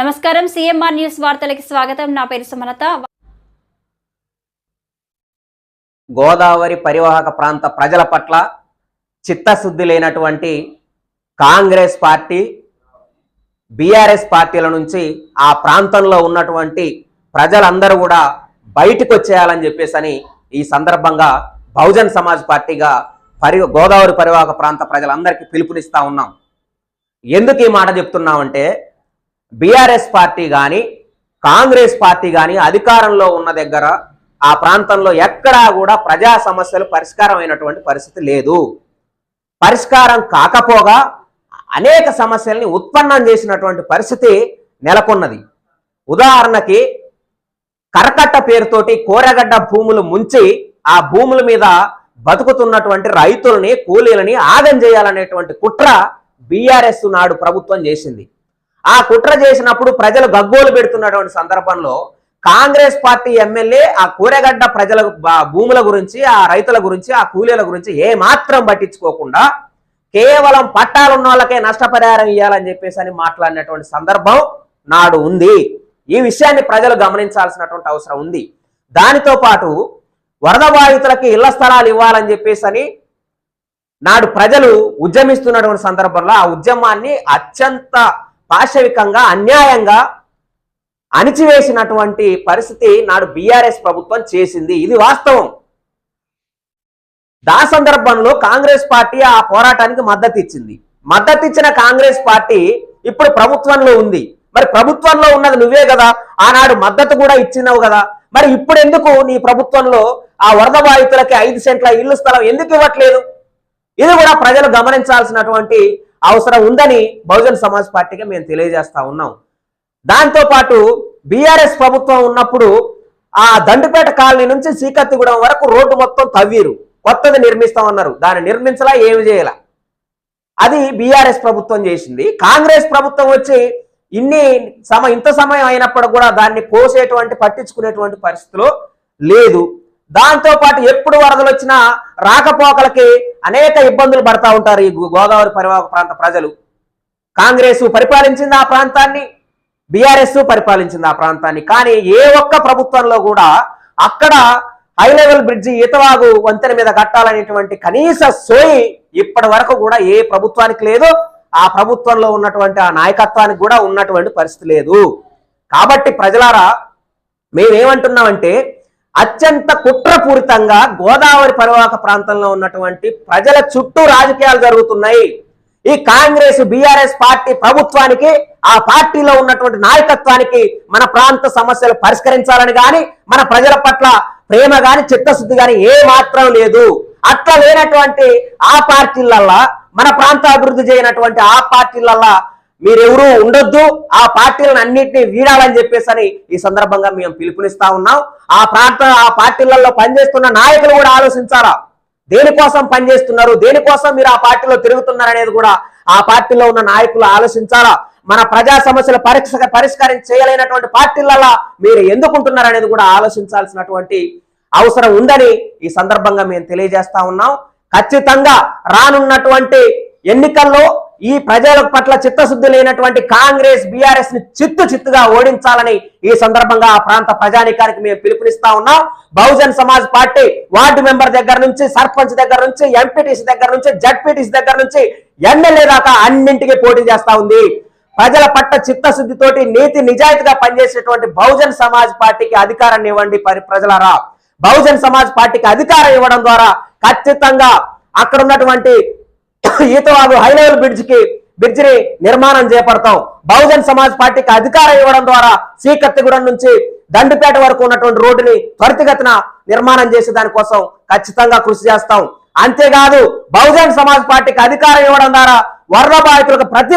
నమస్కారం. CMR news వార్తలకి స్వాగతం. నా పేరు సుమలత. గోదావరి పరివాహక ప్రాంత ప్రజల పట్ల చిత్తశుద్ధి లేనటువంటి కాంగ్రెస్ పార్టీ బీఆర్ఎస్ పార్టీల నుంచి ఆ ప్రాంతంలో ఉన్నటువంటి ప్రజలందరూ కూడా బయటకు వచ్చేయాలని చెప్పేసి ఈ సందర్భంగా బహుజన్ సమాజ్ పార్టీగా పరి గోదావరి పరివాహక ప్రాంత ప్రజలందరికీ పిలుపునిస్తా ఉన్నాం. ఎందుకు ఈ మాట చెప్తున్నామంటే బీఆర్ఎస్ పార్టీ కానీ కాంగ్రెస్ పార్టీ కానీ అధికారంలో ఉన్న దగ్గర ఆ ప్రాంతంలో ఎక్కడా కూడా ప్రజా సమస్యలు పరిష్కారం అయినటువంటి పరిస్థితి లేదు. పరిష్కారం కాకపోగా అనేక సమస్యల్ని ఉత్పన్నం చేసినటువంటి పరిస్థితి నెలకొన్నది. ఉదాహరణకి కరకట్ట పేరుతోటి కోరగడ్డ భూములు ముంచి ఆ భూముల మీద బతుకుతున్నటువంటి రైతుల్ని కూలీలని ఆగం చేయాలనేటువంటి కుట్ర బీఆర్ఎస్ నాడు ప్రభుత్వం చేసింది. ఆ కుట్ర చేసినప్పుడు ప్రజలు గగ్గోలు పెడుతున్నటువంటి సందర్భంలో కాంగ్రెస్ పార్టీ ఎమ్మెల్యే ఆ కూరగడ్డ ప్రజల భూముల గురించి ఆ రైతుల గురించి ఆ కూలీల గురించి ఏ మాత్రం పట్టించుకోకుండా కేవలం పట్టాలున్న వాళ్ళకే నష్టపరిహారం ఇవ్వాలని చెప్పేసి అని మాట్లాడినటువంటి సందర్భం నాడు ఉంది. ఈ విషయాన్ని ప్రజలు గమనించాల్సినటువంటి అవసరం ఉంది. దానితో పాటు వరద బాధితులకి ఇళ్ళ స్థలాలు ఇవ్వాలని చెప్పేసి అని నాడు ప్రజలు ఉద్యమిస్తున్నటువంటి సందర్భంలో ఆ ఉద్యమాన్ని అత్యంత పాశవికంగా అన్యాయంగా అణిచివేసినటువంటి పరిస్థితి నాడు బీఆర్ఎస్ ప్రభుత్వం చేసింది. ఇది వాస్తవం. దా సందర్భంలో కాంగ్రెస్ పార్టీ ఆ పోరాటానికి మద్దతు ఇచ్చింది మద్దతు ఇచ్చిన కాంగ్రెస్ పార్టీ ఇప్పుడు ప్రభుత్వంలో ఉంది. మరి ప్రభుత్వంలో ఉన్నది నువ్వే కదా. ఆనాడు మద్దతు కూడా ఇచ్చినావు కదా. మరి ఇప్పుడు ఎందుకు నీ ప్రభుత్వంలో ఆ వరద బాధితులకి ఐదు సెంట్ల ఇల్లు స్థలం ఎందుకు ఇవ్వట్లేదు? ఇది కూడా ప్రజలు గమనించాల్సినటువంటి అవసరం ఉందని బహుజన్ సమాజ్ పార్టీగా మేము తెలియజేస్తా ఉన్నాం. దాంతో పాటు బీఆర్ఎస్ ప్రభుత్వం ఉన్నప్పుడు ఆ దండుపేట కాలనీ నుంచి సీకత్తిగూడెం వరకు రోడ్డు మొత్తం తవ్వీరు. కొత్తది నిర్మిస్తామన్నారు దాన్ని నిర్మించలా ఏమి చేయాల? అది బీఆర్ఎస్ ప్రభుత్వం చేసింది. కాంగ్రెస్ ప్రభుత్వం వచ్చి ఇన్ని సమ ఇంత సమయం అయినప్పుడు కూడా దాన్ని పోసేటువంటి పట్టించుకునేటువంటి పరిస్థితిలో లేదు. దాంతో పాటు ఎప్పుడు వరదలు వచ్చినా రాకపోకలకి అనేక ఇబ్బందులు పడతా ఉంటారు ఈ గో- గోదావరి పరివాహక ప్రాంత ప్రజలు. కాంగ్రెస్ పరిపాలించింది ఆ ప్రాంతాన్ని బీఆర్ఎస్ పరిపాలించింది ఆ ప్రాంతాన్ని. కానీ ఏ ఒక్క ప్రభుత్వంలో కూడా అక్కడ హై లెవెల్ బ్రిడ్జి ఈతవాగు వంతెన మీద కట్టాలనేటువంటి కనీస సోయి ఇప్పటి వరకు కూడా ఏ ప్రభుత్వానికి లేదు. ఆ ప్రభుత్వంలో ఉన్నటువంటి ఆ నాయకత్వానికి కూడా ఉన్నటువంటి పరిస్థితి లేదు. కాబట్టి ప్రజలారా మేమేమంటున్నామంటే అత్యంత కుట్రపూరితంగా గోదావరి పరివాహక ప్రాంతంలో ఉన్నటువంటి ప్రజల చుట్టూ రాజకీయాలు జరుగుతున్నాయి. ఈ కాంగ్రెస్ బీఆర్ఎస్ పార్టీ ప్రభుత్వానికి ఆ పార్టీలో ఉన్నటువంటి నాయకత్వానికి మన ప్రాంత సమస్యలు పరిష్కరించాలని గాని మన ప్రజల పట్ల ప్రేమ గాని చిత్తశుద్ధి గాని ఏ మాత్రం లేదు. అట్లా లేనటువంటి ఆ పార్టీలల్లా మన ప్రాంత అభివృద్ధి చేయనటువంటి ఆ పార్టీలల్లా మీరెవరూ ఉండొద్దు. ఆ పార్టీలను అన్నింటినీ వీడాలని చెప్పేసి అని ఈ సందర్భంగా మేము పిలుపునిస్తా ఉన్నాం. ఆ ప్రాంత ఆ పార్టీలలో పనిచేస్తున్న నాయకులు కూడా ఆలోచించాలా? దేనికోసం పనిచేస్తున్నారు? దేనికోసం మీరు ఆ పార్టీలో తిరుగుతున్నారు అనేది కూడా ఆ పార్టీలో ఉన్న నాయకులు ఆలోచించాలా? మన ప్రజా సమస్యలు పరీక్ష పరిష్కారం చేయలేనటువంటి పార్టీలలో మీరు ఎందుకుంటున్నారు అనేది కూడా ఆలోచించాల్సినటువంటి అవసరం ఉందని ఈ సందర్భంగా మేము తెలియజేస్తా ఉన్నాం. ఖచ్చితంగా రానున్నటువంటి ఎన్నికల్లో ఈ ప్రజల పట్ల చిత్తశుద్ధి లేనటువంటి కాంగ్రెస్ బీఆర్ఎస్ని చిత్తు చిత్తుగా ఓడించాలని ఈ సందర్భంగా ఆ ప్రాంత ప్రజానికానికి మేము పిలుపునిస్తా ఉన్నాం. Bahujan Samaj party ward member దగ్గర నుంచి సర్పంచ్ దగ్గర నుంచి ఎంపీటీసీ దగ్గర నుంచి జడ్పీటీసీ దగ్గర నుంచి ఎమ్మెల్యే దాకా అన్నింటికి పోటీ చేస్తా ఉంది. ప్రజల పట్ల చిత్తశుద్ధితోటి నీతి నిజాయితీగా పనిచేసేటువంటి బహుజన్ సమాజ్ పార్టీకి అధికారాన్ని ఇవ్వండి ప్రజలరా. బహుజన్ సమాజ్ పార్టీకి అధికారం ఇవ్వడం ద్వారా ఖచ్చితంగా అక్కడ ఉన్నటువంటి ఈతవాగు హై లెవెల్ బ్రిడ్జ్కి బ్రిడ్జ్ని నిర్మాణం చేపడతాం. బహుజన్ సమాజ్ పార్టీకి అధికారం ఇవ్వడం ద్వారా శ్రీకత్తిగూడెం నుంచి దండుపేట వరకు ఉన్నటువంటి రోడ్డుని త్వరితగతిన నిర్మాణం చేసే దానికోసం ఖచ్చితంగా కృషి చేస్తాం. అంతేకాదు బహుజన్ సమాజ్ పార్టీకి అధికారం ఇవ్వడం ద్వారా వరద బాధితులకు ప్రతి